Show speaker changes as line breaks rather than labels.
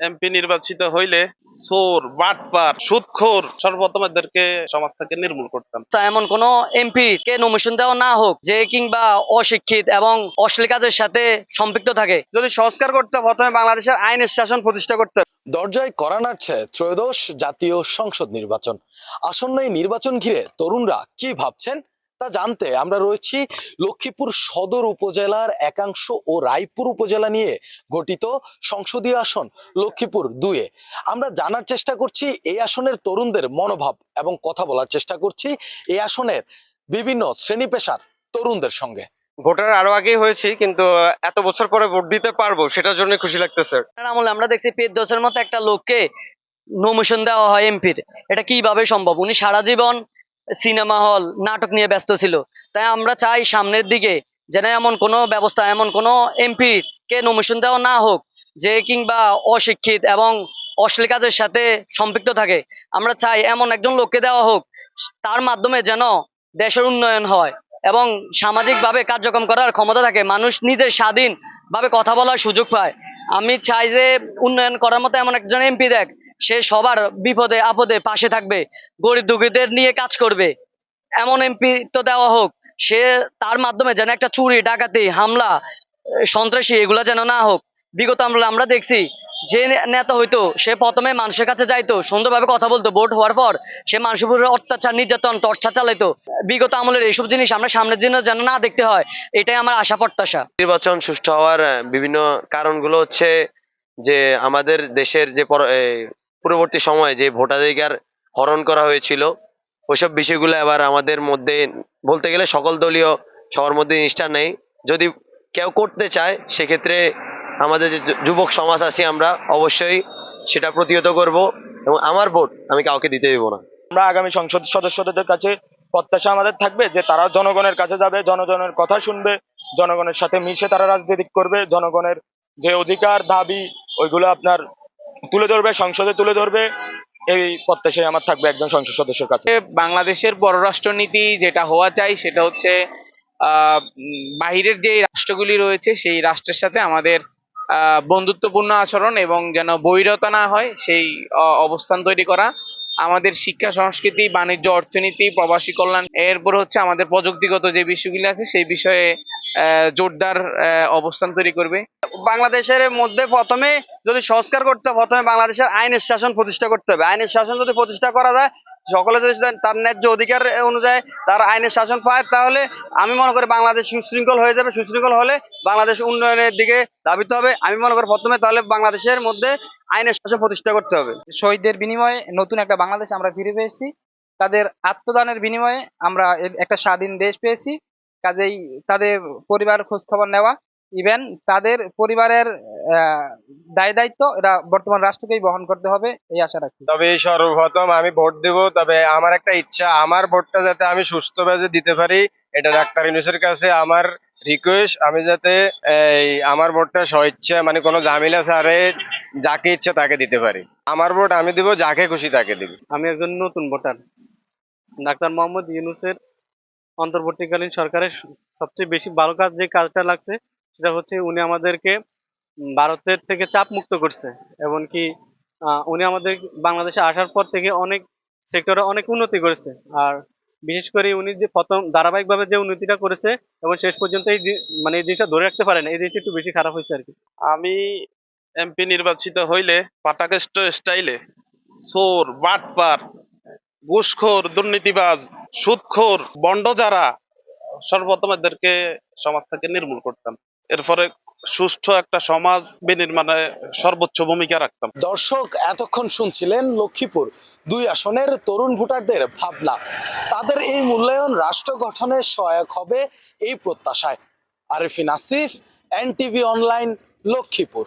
MP নির্বাচিত হইলে চোর বাটপার সুদখোর সর্বপ্রথম এদেরকে সমাজ থেকে নির্মূল করতাম।
তা এমন কোন এমপি কে নমিশন দেওয়া না হোক যে কিংবা অশিক্ষিত এবং অশ্লীল কাজের সাথে সম্পৃক্ত থাকে?
যদি সংস্কার করতে প্রথমে বাংলাদেশের আইনের শাসন প্রতিষ্ঠা করতে।
দরজায় করা নাড়ছে ত্রয়োদশ জাতীয় সংসদ নির্বাচন। আসন্ন এই নির্বাচন ঘিরে তরুণরা কি ভাবছেন? তা জানতে আমরা রয়েছি লক্ষ্মীপুর সদর উপজেলার একাংশ ও রায়পুর উপজেলা নিয়ে গঠিত সংসদীয় আসন লক্ষ্মীপুর দুয়ে আমরা জানার চেষ্টা করছি এই আসনের তরুণদের মনোভাব এবং কথা বলার চেষ্টা করছি এই আসনের বিভিন্ন শ্রেণি পেশার তরুণদের সঙ্গে।
ভোটার আরও আগেই হয়েছি কিন্তু এত বছর পরে ভোট দিতে পারব সেটার জন্য খুশি লাগতেছে।
আমলে আমরা দেখছি পেট দশের মতো একটা লোককে নমিশন দেওয়া হয় এমপির। এটা কীভাবে সম্ভব? উনি সারা জীবন সিনেমা হল, নাটক নিয়ে ব্যস্ত ছিল। তাই আমরা চাই সামনের দিকে যেন এমন কোনো ব্যবস্থা, এমন কোনো এমপি কে নমিশন দেওয়া না হোক, যে কিংবা অশিক্ষিত এবং অশ্লীল কাজের সাথে সম্পৃক্ত থাকে। আমরা চাই এমন একজন লোককে দেওয়া হোক, তার মাধ্যমে যেন দেশের উন্নয়ন হয় এবং সামাজিকভাবে কার্যক্রম করার ক্ষমতা থাকে, মানুষ নিজের স্বাধীনভাবে কথা বলার সুযোগ পায়। আমি চাই যে উন্নয়ন করার মতো এমন একজন এমপি দেখ সে সবার বিপদে, আপদে পাশে থাকবে, গরিব দুঃখীদের নিয়ে কাজ করবে। এমন এমপি তো দেওয়া হোক, সে তার মাধ্যমে যেন একটা চুরি, ডাকাতি, হামলা, সন্ত্রাসী এগুলা যেন না হোক। বিগত আমরা আমরা দেখছি, যে নেতা হইতো, সে প্রথমে মানুষের কাছে যাইতো, সুন্দরভাবে কথা বলতো, ভোট হওয়ার পর সে মানুষের অত্যাচার, নির্যাতন, টর্চার চালাইতো। বিগত আমলের এইসব জিনিস আমরা সামনের দিনে যেন না দেখতে হয়, এটাই আমার আশা, প্রত্যাশা।
নির্বাচন সুষ্ঠু হওয়ার বিভিন্ন কারণগুলো হচ্ছে যে আমাদের দেশের যে পূর্ববর্তী সময়ে যে ভোটাধিকার হরণ করা হয়েছিল, ওইসব বিষয়গুলো আবার আমাদের মধ্যে বলতে গেলে সকল দলীয় সবার মধ্যে জিনিসটা নেই। যদি কেউ করতে চায়, সেক্ষেত্রে আমাদের যে, যুবক সমাজ আছি আমরা, অবশ্যই সেটা প্রতিহত করব এবং আমার ভোট আমি কাউকে দিতে দেবো না।
আমরা আগামী সংসদ সদস্যদের কাছে প্রত্যাশা আমাদের থাকবে যে তারা জনগণের কাছে যাবে, জনগণের কথা শুনবে, জনগণের সাথে মিশে তারা রাজনীতি করবে, জনগণের যে অধিকার, দাবি, ওইগুলো আপনার তুলে ধরবে, সংসদে তুলে ধরবে, এই প্রত্যাশাই আমার থাকবে একজন সংসদ সদস্যের কাছে।
বাংলাদেশের পররাষ্ট্রনীতি যেটা হওয়া চাই সেটা হচ্ছে বাহিরের যে রাষ্ট্রগুলি রয়েছে সেই রাষ্ট্রের সাথে আমাদের বন্ধুত্বপূর্ণ আচরণ এবং যেন বৈরতা না হয় সেই অবস্থান তৈরি করা। আমাদের শিক্ষা, সংস্কৃতি, বাণিজ্য, অর্থনীতি, প্রবাসী কল্যাণ, এরপর হচ্ছে আমাদের প্রযুক্তিগত যে বিষয়গুলি আছে সেই বিষয়ে জোরদার অবস্থান তৈরি করবে।
বাংলাদেশের মধ্যে প্রথমে যদি সংস্কার করতে প্রথমে বাংলাদেশের আইনের শাসন প্রতিষ্ঠা করতে হবে। আইনের শাসন যদি প্রতিষ্ঠা করা যায়, সকলে যদি তার ন্যায্য অধিকার অনুযায়ী তার আইনের শাসন পায়, তাহলে আমি মনে করি বাংলাদেশ সুশৃঙ্খল হয়ে যাবে। সুশৃঙ্খল হলে বাংলাদেশ উন্নয়নের দিকে ধাবিত হবে। আমি মনে করি প্রথমে তাহলে বাংলাদেশের মধ্যে আইনের শাসন প্রতিষ্ঠা করতে হবে।
শহীদদের বিনিময়ে নতুন একটা বাংলাদেশ আমরা ফিরে পেয়েছি। তাদের আত্মদানের বিনিময়ে আমরা একটা স্বাধীন দেশ পেয়েছি। কাজেই তাদের পরিবার খোঁজ খবর নেওয়া ইভেন তাদের পরিবারের আহ, দায় দায়িত্ব এটা বর্তমান রাষ্ট্রকেই বহন করতে হবে এই আশা রাখি।
তবে সর্বপ্রথম আমি ভোট দেব তবে আমার একটা ইচ্ছা আমার ভোটটা যাতে আমি সুস্থ সুস্থভাবে দিতে পারি এটা ডাক্তার ইউনুসের কাছে আমার রিকোয়েস্ট আমি যাতে এই আমার ভোটটা স্বইচ্ছা মানে কোনো ঝামেলা ছাড়ে যাকে ইচ্ছে তাকে দিতে পারি। আমার ভোট আমি দিব যাকে খুশি তাকে দিব।
আমি একজন নতুন ভোটার। ডাক্তার মোহাম্মদ ইউনুসের অন্তর্বর্তীকালীন সরকারের সবচেয়ে বেশি ভালো কাজ যে কাজটা লাগছে সেটা হচ্ছে উনি আমাদেরকে ভারতের থেকে চাপ মুক্ত করছে। এমনকি উনি আমাদের বাংলাদেশে আসার পর থেকে অনেক সেক্টরে অনেক উন্নতি করেছে। আর বিশেষ করে উনি যে প্রথম ধারাবাহিকভাবে যে উন্নতিটা করেছে এবং শেষ পর্যন্ত এই মানে এই জিনিসটা ধরে রাখতে পারেন, এই জিনিসটা একটু বেশি খারাপ হয়েছে আর কি।
আমি এমপি নির্বাচিত হইলে পাটাকেষ্ট স্টাইলে চোর, বাটপার, ঘুষখোর, দুর্নীতিবাজ, সুদখোর, বন্ড যারা, সর্বপ্রথম এদেরকে সমাজ থেকে নির্মূল করতাম। এরপরে সুষ্ঠু একটা সমাজ বিনির্মাণে সর্বোচ্চ ভূমিকা রাখতাম।
দর্শক, এতক্ষণ শুনছিলেন লক্ষ্মীপুর দুই আসনের তরুণ ভোটারদের ভাবনা। তাদের এই মূল্যায়ন রাষ্ট্র গঠনে সহায়ক হবে এই প্রত্যাশায়। Arifin Asif, NTV online, Lakshmipur.